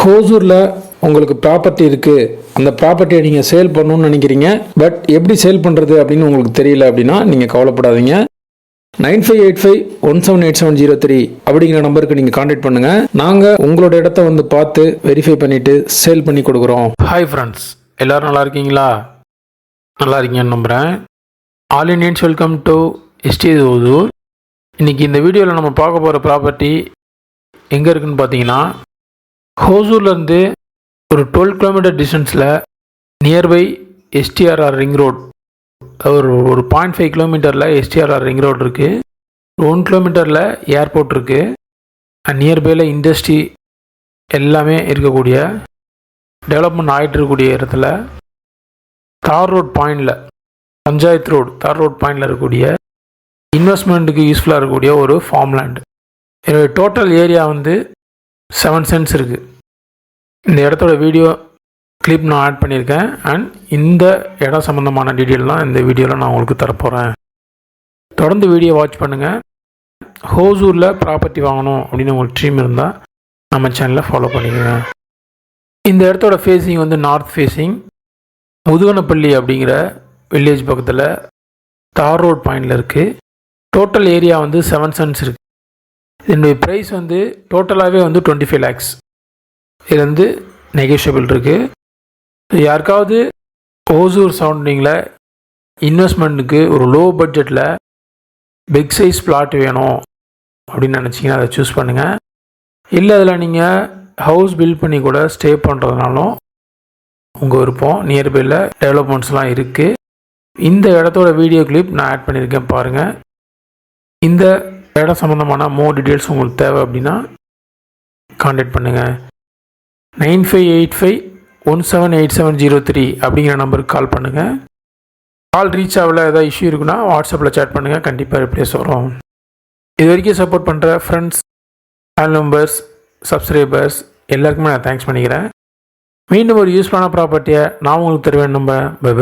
ஹோசூரில் உங்களுக்கு ப்ராப்பர்ட்டி இருக்குது அந்த ப்ராப்பர்ட்டியை நீங்கள் சேல் பண்ணணும்னு நினைக்கிறீங்க. பட் எப்படி சேல் பண்ணுறது அப்படின்னு உங்களுக்கு தெரியல அப்படின்னா நீங்கள் கவலைப்படாதீங்க. Nine five eight five one seven eight seven zero three அப்படிங்கிற நம்பருக்கு நீங்கள் காண்டாக்ட் பண்ணுங்கள் நாங்கள் உங்களோட இடத்த வந்து பார்த்து வெரிஃபை பண்ணிவிட்டு சேல் பண்ணி கொடுக்குறோம். ஹாய் ஃப்ரெண்ட்ஸ் எல்லோரும் நல்லா இருக்கீங்களா? நல்லா இருக்கீங்கன்னு நம்புகிறேன் all Indians welcome to SD ஓதூர் இன்றைக்கி இந்த வீடியோவில் நம்ம பார்க்க போகிற ப்ராப்பர்ட்டி எங்கே இருக்குதுன்னு பார்த்தீங்கன்னா ஹோசூர்லேருந்து ஒரு டுவெல் கிலோமீட்டர் டிஸ்டன்ஸில் நியர்பை எஸ்டிஆர்ஆர் ரிங் ரோட் ஒரு ஒரு பாயிண்ட் ஃபைவ் கிலோமீட்டரில் எஸ்டிஆர்ஆர் ரிங் ரோட் இருக்குது ஒன் கிலோமீட்டரில் ஏர்போர்ட் இருக்குது அண்ட் நியர்பையில் இண்டஸ்ட்ரி எல்லாமே இருக்கக்கூடிய டெவலப்மெண்ட் ஆகிட்டு இருக்கக்கூடிய இடத்துல தார் ரோட் பாயிண்டில் பஞ்சாயத்து ரோடு தார் ரோட் பாயிண்டில் இருக்கக்கூடிய இன்வெஸ்ட்மெண்ட்டுக்கு யூஸ்ஃபுல்லாக இருக்கக்கூடிய ஒரு ஃபார்ம் லேண்ட் என்னுடைய டோட்டல் ஏரியா வந்து செவன் சென்ஸ் இருக்குது இந்த இடத்தோட வீடியோ கிளிப் நான் ஆட் பண்ணியிருக்கேன். அண்ட் இந்த இடம் சம்மந்தமான டீட்டெயில் தான் இந்த வீடியோவில் நான் உங்களுக்கு தரப்போகிறேன் தொடர்ந்து வீடியோ வாட்ச் பண்ணுங்கள் ஹோசூரில் ப்ராப்பர்ட்டி வாங்கணும் அப்படின்னு உங்களுக்கு ட்ரீம் இருந்தால் நம்ம சேனலை ஃபாலோ பண்ணிக்கோங்க. இந்த இடத்தோட ஃபேஸிங் வந்து நார்த் ஃபேஸிங் முதுகனப்பள்ளி அப்படிங்கிற வில்லேஜ் பக்கத்தில் தார் ரோட் பாயிண்டில் இருக்குது டோட்டல் ஏரியா வந்து செவன் சென்ஸ் இருக்குது இதனுடைய ப்ரைஸ் வந்து டோட்டலாகவே வந்து டுவெண்ட்டி ஃபைவ் லேக்ஸ் இது வந்து நெகோஷியபிள் இருக்குது யாருக்காவது ஓசூர் சவுண்டிங்கில் இன்வெஸ்ட்மெண்ட்டுக்கு ஒரு லோ பட்ஜெட்டில் பிக் சைஸ் பிளாட் வேணும் அப்படின்னு நினச்சிங்கன்னா அதை சூஸ் பண்ணுங்கள் இல்லை அதில் நீங்கள் ஹவுஸ் பில்ட் பண்ணி கூட ஸ்டே பண்ணுறதுனாலும் உங்கள் விருப்பம். நியர்பையில் டெவலப்மெண்ட்ஸ்லாம் இருக்குது இந்த இடத்தோட வீடியோ கிளிப் நான் ஆட் பண்ணியிருக்கேன் பாருங்கள் இந்த இடம் சம்மந்தமான மோர் டீட்டெயில்ஸ் உங்களுக்கு தேவை அப்படின்னா காண்டாக்ட் பண்ணுங்கள் nine five eight five one seven eight seven zero three அப்படிங்கிற நம்பருக்கு கால் பண்ணுங்கள் கால் ரீச் ஆகல ஏதாவது இஷ்யூ இருக்குன்னா வாட்ஸ்அப்பில் சேட் பண்ணுங்கள் கண்டிப்பாக ரிப்ளேஸ் வரும். இது வரைக்கும் சப்போர்ட் பண்ணுற ஃப்ரெண்ட்ஸ் ஃபேன் மெம்பர்ஸ் சப்ஸ்கிரைபர்ஸ் எல்லாருக்குமே நான் தேங்க்ஸ் பண்ணிக்கிறேன். மீண்டும் ஒரு யூஸ்ஃபுல்லான ப்ராப்பர்ட்டியை நான் உங்களுக்கு தருவேன். நம்ம பை